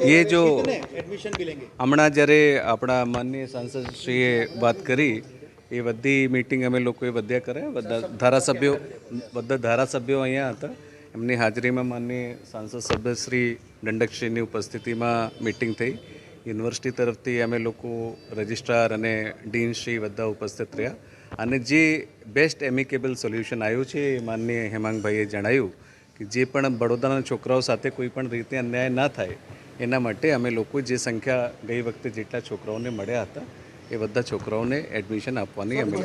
એ જો હમણાં જ્યારે આપણા માનનીય સાંસદશ્રીએ વાત કરી એ બધી મિટિંગ અમે લોકોએ બધા કર્યા બધા ધારાસભ્યો બધા ધારાસભ્યો અહીંયા હતા. એમની હાજરીમાં માનનીય સાંસદ સભ્યશ્રી દંડકશ્રીની ઉપસ્થિતિમાં મિટિંગ થઈ. યુનિવર્સિટી તરફથી અમે લોકો રજિસ્ટ્રાર અને ડીનશ્રી બધા ઉપસ્થિત રહ્યા. અને જે બેસ્ટ એમિકેબલ સોલ્યુશન આવ્યું છે એ માનનીય હેમાંગભાઈએ જણાવ્યું કે જે પણ બડોદાના છોકરાઓ સાથે કોઈ પણ રીતે અન્યાય ના થાય એના માટે અમે લોકો જે સંખ્યા ગઈ વખતે જેટલા છોકરાઓને મળ્યા હતા એ બધા છોકરાઓને એડમિશન આપવાની અમે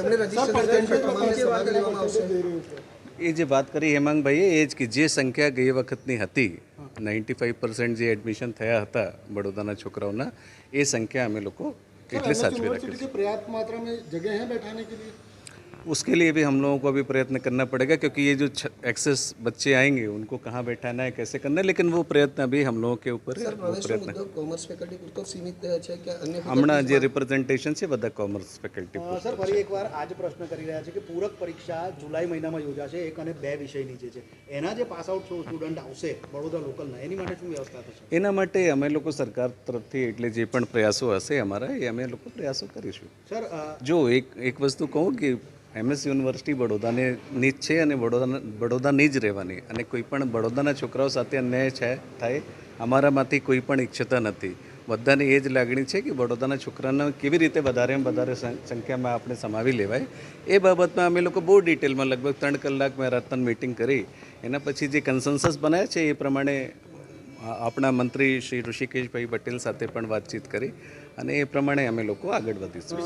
એ જે વાત કરી હેમાંગભાઈએ એ જ કે જે સંખ્યા ગઈ વખતની હતી નાઇન્ટી ફાઇવ પર્સન્ટ જે એડમિશન થયા હતા બડોદાના છોકરાઓના એ સંખ્યા અમે લોકો એટલે સાચવી રાખી પ્રયાસ માત્ર જગ્યા હે બેઠાને કે उसके लिए भी हम लोगों को अभी प्रयत्न करना पड़ेगा क्योंकि ये जो एक्सेस बच्चे आएंगे उनको कहाँ बैठाना है कैसे करना है लेकिन वो प्रयत्न अभी हम लोगों के ऊपर है वो प्रयत्न મુદ્દો કોમર્સ ફેકલ્ટી પૂરતો સીમિત છે કે અન્ય હમણાં જે રિપ્રેઝન્ટેશન છે બધા કોમર્સ ફેકલ્ટી અ, સર ફરી એકવાર આ જ પ્રશ્ન કરી રહ્યા છે કે પૂરક પરીક્ષા જુલાઈ મહિનામાં યોજાશે એક અને બે વિષયની જે છે એના જે પાસ આઉટ સ્ટુડન્ટ આવશે વડોદરા લોકલના એની માટે શું વ્યવસ્થા થશે એના માટે અમે લોકો સરકાર તરફથી એટલે જે પણ પ્રયાસો હશે અમારા એ અમે લોકો પ્રયાસો કરીશું સર અ, જો એક એક વસ્તુ કહું કે એમએસ યુનિવર્સિટી બડોદાને ની જ છે અને બડોદા બડોદાની જ રહેવાની. અને કોઈ પણ બડોદાના છોકરાઓ સાથે અન્યાય છે, થાય, અમારામાંથી કોઈ પણ ઈચ્છતા નથી. બધાને એ જ લાગણી છે કે બડોદાના છોકરાને કેવી રીતે વધારેમાં વધારે સંખ્યામાં આપણે સમાવી લેવાય. એ બાબતમાં અમે લોકો બહુ ડિટેલમાં લગભગ ત્રણ કલાક મેરાથન મિટિંગ કરી. એના પછી જે કન્સન્સસ બનાવ્યા છે એ પ્રમાણે આપણા મંત્રી શ્રી ઋષિકેશભાઈ પટેલ સાથે પણ વાતચીત કરી અને એ પ્રમાણે અમે લોકો આગળ વધીશું.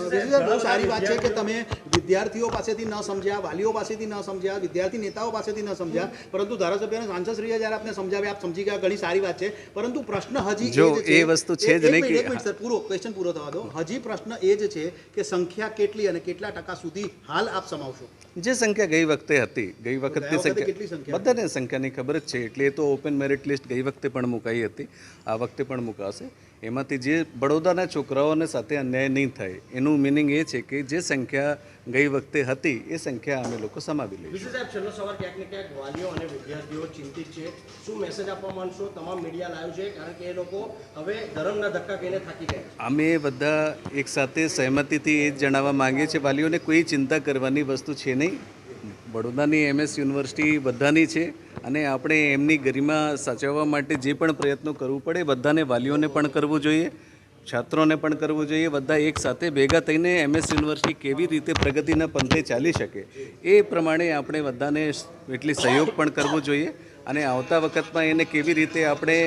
બહુ સારી વાત છે કે તમે વિદ્યાર્થીઓ પાસેથી ન સમજ્યા વાલીઓ પાસેથી ન સમજ્યા વિદ્યાર્થી નેતાઓ પાસેથી ન સમજ્યા પરંતુ ધારાસભ્ય અને સાંસદશ્રીએ જ્યારે આપને સમજાવ્યા આપ સમજી ગયા ઘણી સારી વાત છે. પરંતુ પ્રશ્ન હજી જો એ વસ્તુ છે જ નહીં કે- સર પૂરો ક્વેશ્ચન પૂરો થવા દો. હજી પ્રશ્ન એ જ છે કે સંખ્યા કેટલી અને કેટલા ટકા સુધી હાલ આપ સમાવશો? જે સંખ્યા ગઈ વખતે હતી ગઈ વખતની વખતે સંખ્યા સંખ્યા બધાને સંખ્યાની ખબર જ છે. એટલે એ તો ઓપન મેરિટ લિસ્ટ ગઈ વખતે પણ મુકાઈ હતી. આ વખતે પણ મુકાશે. એમાંથી જે બડોદાના છોકરાઓને સાથે અન્યાય નહીં થાય એનું મિનિંગ એ છે કે જે સંખ્યા ગઈ વખતે હતી એ સંખ્યા અમે લોકો સમાવી લઈએ સાહેબ છેલ્લો સવાલ ક્યાંક ને ક્યાંક વાલીઓ અને વિદ્યાર્થીઓ ચિંતિત છે. શું મેસેજ આપવા માંગશો? તમામ મીડિયા લાવ્યું છે કારણ કે એ લોકો હવે ધર્મના ધક્કા કહીને થાકી ગયા અમે બધા એક સાથે સહેમતિથી એ જ જણાવવા માંગીએ છીએ વાલીઓને કોઈ ચિંતા કરવાની વસ્તુ છે નહીં. બડોદાની એમએસ યુનિવર્સિટી બધાની છે. અને આપણે એમની ગરિમા સાચવવા માટે જે પણ પ્રયત્નો કરવું પડે, બધાને, વાલીઓને પણ કરવું જોઈએ, છાત્રોને પણ કરવું જોઈએ, બધા એક સાથે ભેગા થઈને એમએસ યુનિવર્સિટી કેવી રીતે પ્રગતિના પંથે ચાલી શકે, એ પ્રમાણે આપણે બધાને એટલી સહયોગ પણ કરવો જોઈએ અને આવતા વખતમાં એને કેવી રીતે આપણે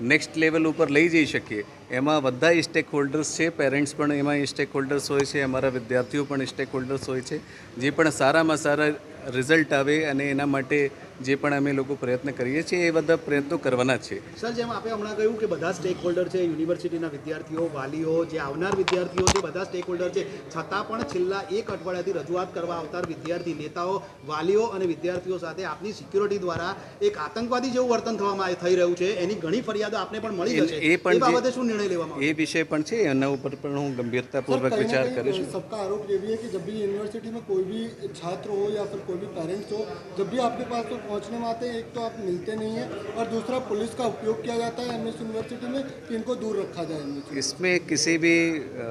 નેક્સ્ટ લેવલ ઉપર લઈ જઈ શકીએ. એમાં બધા સ્ટેક હોલ્ડર્સ છે પેરેન્ટ્સ પણ એમાં સ્ટેક હોલ્ડર્સ હોય છે, અમારા વિદ્યાર્થીઓ પણ સ્ટેક હોલ્ડર્સ હોય છે, જે પણ સારામાં સારા રિઝલ્ટ આવે અને એના માટે જે પણ અમે લોકો પ્રયત્ન કરીએ છીએ એ બધા પ્રયત્નો કરવાના જ છે સર જેમ આપે હમણાં કહ્યું કે બધા સ્ટેક હોલ્ડર છે યુનિવર્સિટીના વિદ્યાર્થીઓ વાલીઓ જે આવનાર વિદ્યાર્થીઓ છે બધા સ્ટેક હોલ્ડર છે છતાં પણ છેલ્લા એક અઠવાડિયાથી રજૂઆત કરવા આવનાર વિદ્યાર્થી નેતાઓ વાલીઓ અને વિદ્યાર્થીઓ સાથે આપની સિક્યુરિટી દ્વારા એક આતંકવાદી જેવું વર્તન થવામાં આ- થઈ રહ્યું છે એની ઘણી ફરિયાદો આપને પણ મળી એ- જશે એ પણ એ બાબતે જે- શું નિર્ણય લેવામાં એ વિષય પણ છે એના ઉપર પણ હું ગંભીરતાપૂર્વક कहीं ना વિચાર कहीं કરીશું सबका आरोप ये भी है कि जब भी यूनिवर्सिटी में कोई भी छात्र हो या फिर कोई भी पेरेंट्स हो जब भी आपके पास तो पहुंचने में आते हैं एक तो आप मिलते नहीं हैं और दूसरा पुलिस का उपयोग किया जाता है एमएस यूनिवर्सिटी में कि इनको दूर रखा जाए इनसे इसमें किसी भी अ,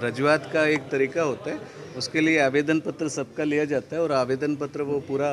रजूआत का एक तरीका होता है उसके लिए आवेदन पत्र सबका लिया जाता है और आवेदन पत्र वो पूरा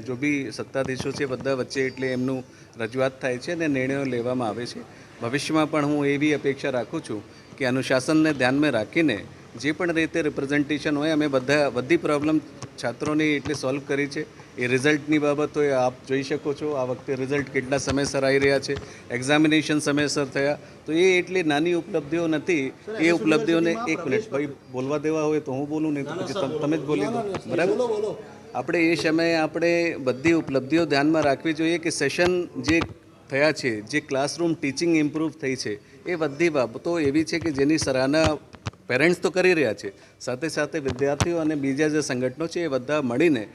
जो भी સત્તાધીશો છે બધા વચ્ચે એટલે એમનું રજૂઆત થાય છે અને નિર્ણયો લેવામાં આવે છે ભવિષ્યમાં પણ હું એવી અપેક્ષા રાખું છું કે અનુશાસનને ધ્યાનમાં રાખીને જે પણ રીતે રિપ્રેઝન્ટેશન હોય અમે બધા બધી પ્રોબ્લેમ છાત્રોની એટલે સોલ્વ કરી છે એ રિઝલ્ટની બાબતો આપ જોઈ શકો છો. આ વખતે રિઝલ્ટ કેટલા સમયસર આવી રહ્યા છે એક્ઝામિનેશન સમયસર થયા. તો એ એટલી નાની ઉપલબ્ધિઓ નથી. એ ઉપલબ્ધિઓને એક મિનિટ ભાઈ બોલવા દેવા હોય તો હું બોલું નહીં તો પછી તમે જ બોલી દો. બરાબર? આપણે એ સમયે આપણે બધી ઉપલબ્ધિઓ ધ્યાનમાં રાખવી જોઈએ કે સેશન જે થયા છે જે ક્લાસરૂમ ટીચિંગ ઇમ્પ્રૂવ થઈ છે એ બધી બાબતો એવી છે કે જેની સરાહના પેરેન્ટ્સ તો કરી રહ્યા છે. સાથે સાથે વિદ્યાર્થીઓ અને બીજા જે સંગઠનો છે એ બધા મળીને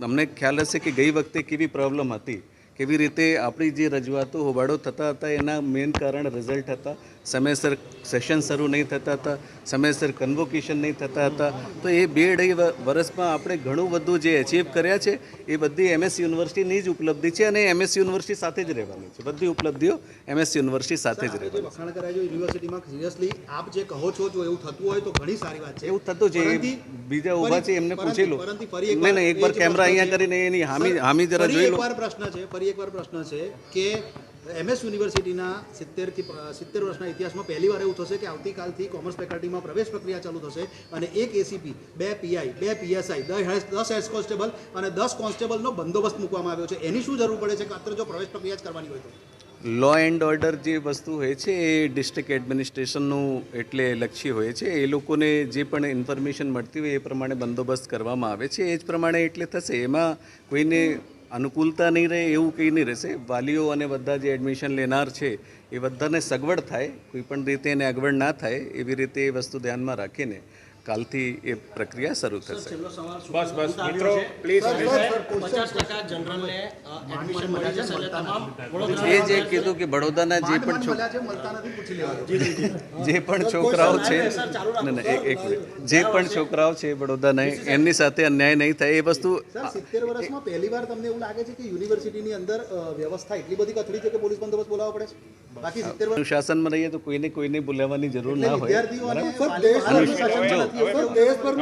તમને ખ્યાલ હશે કે ગઈ વખતે કેવી પ્રોબ્લેમ હતી. કેવી રીતે આપણી જે રજૂઆતો હોબાળો થતા હતા એના મેઇન કારણ રિઝલ્ટ હતા. સમયસર સેશન શરૂ નહીં થતા હતા સમયસર કન્વોકેશન નહીં થતા હતા. તો એ બે અઢી વર્ષમાં આપણે ઘણું બધું જે અચીવ કર્યા છે એ બધી એમએસ યુનિવર્સિટીની જ ઉપલબ્ધિ છે અને એમએસ યુનિવર્સિટી સાથે જ રહેવાની છે. બધી ઉપલબ્ધિઓ એમએસ યુનિવર્સિટી સાથે જ રહેવાની વખાણ કરાય છે યુનિવર્સિટીમાં સિરિયસલી આપ જે કહો છો જો એવું થતું હોય તો ઘણી સારી વાત છે. એવું થતું છે બીજા ઊભા છે એમને પૂછી લો નહીં નહીં એકવાર કેમેરા અહીંયા કરીને એની હામી હામી જરા જોઈ લો. પ્રશ્ન છે ફરી એકવાર પ્રશ્ન છે કે એમએસ યુનિવર્સિટીના સિત્તેરથી સિત્તેર વર્ષના ઇતિહાસમાં પહેલી વાર એવું થશે કે આવતીકાલથી કોમર્સ ફેકલ્ટીમાં પ્રવેશ પ્રક્રિયા ચાલુ થશે અને એક એસીપી બે પીઆઈ બે પીએસઆઈ દસ હેડ કોન્સ્ટેબલ અને દસ કોન્સ્ટેબલનો બંદોબસ્ત મૂકવામાં આવ્યો છે. એની શું જરૂર પડે છે કે અત્યારે જો પ્રવેશ પ્રક્રિયા જ કરવાની હોય તો? લો એન્ડ ઓર્ડર જે વસ્તુ હોય છે, એ ડિસ્ટ્રિક્ટ એડમિનિસ્ટ્રેશનનું એટલે લક્ષી હોય છે. એ લોકોને જે પણ ઇન્ફોર્મેશન મળતી હોય એ પ્રમાણે બંદોબસ્ત કરવામાં આવે છે. એ જ પ્રમાણે એટલે થશે. એમાં કોઈને અનુકૂળતા નહીં રહે એવું કંઈ નહીં રહેશે. વાલીઓ અને બધા જે એડમિશન લેનાર છે, એ બધાને સગવડ થાય. કોઈ પણ રીતે એને અગવડ ના થાય એવી રીતે એ વસ્તુ ધ્યાનમાં રાખીને કાલથી એ પ્રક્રિયા શરૂ થશે. બસ બસ. મિત્રો પ્લીઝ એ જે કીધું કે બડોદાના જે પણ જે પણ છોકરાઓ છે ના, ના, એક- એક જે પણ છોકરાઓ છે બડોદાના એમની સાથે અન્યાય નહીં થાય. એ વસ્તુ સિત્તેર વર્ષમાં પહેલી વાર તમને એવું લાગે છે કે યુનિવર્સિટીની અંદર વ્યવસ્થા એટલી બધી કથળી છે કે પોલીસ બંદોબસ્ત બોલાવવો પડે છે? બાકી સિત્તેર વર્ષ શાસનમાં રહીએ તો કોઈને કોઈને બોલાવવાની જરૂર ના હોય. વિદ્યાર્થીઓ અને સર વાલીઓ